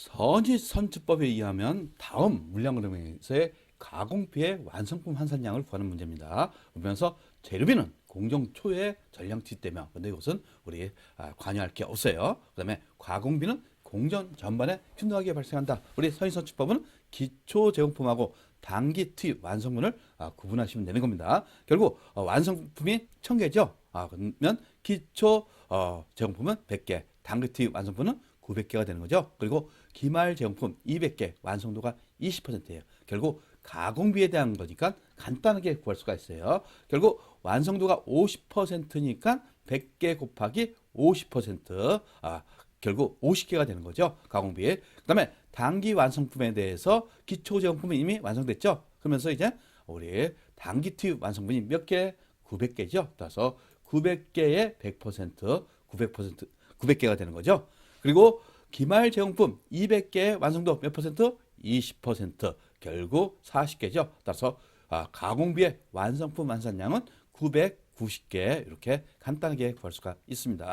선지선주법에 의하면 다음 물량으로에서의 가공비의 완성품 환산량을 구하는 문제입니다. 그러면서 재료비는 공정 초에 전량 지대며 근데 이것은 우리 아, 관여할 게 없어요. 그 다음에 가공비는 공정 전반에 균등하게 발생한다. 우리 선지선주법은 기초 제공품하고 단기 투입 완성분을 아, 구분하시면 되는 겁니다. 결국 어, 완성품이 1000개죠. 아, 그러면 기초 어, 제공품은 100개, 단기 투입 완성품은 900개가 되는 거죠. 그리고 기말 제공품 200개, 완성도가 20%예요. 결국 가공비에 대한 거니까 간단하게 구할 수가 있어요. 결국 완성도가 50%니까 100개 곱하기 50%, 아, 결국 50개가 되는 거죠. 가공비. 그다음에 단기 완성품에 대해서 기초 제공품이 이미 완성됐죠. 그러면서 이제 우리 단기 투입 완성분이 몇 개? 900개죠. 따라서 900개의 100%, 900% 900개가 되는 거죠. 그리고 기말 제공품 200개의 완성도 몇 퍼센트? 20% 결국 40개죠. 따라서 아, 가공비의 완성품 완산량은 990개 이렇게 간단하게 구할 수가 있습니다.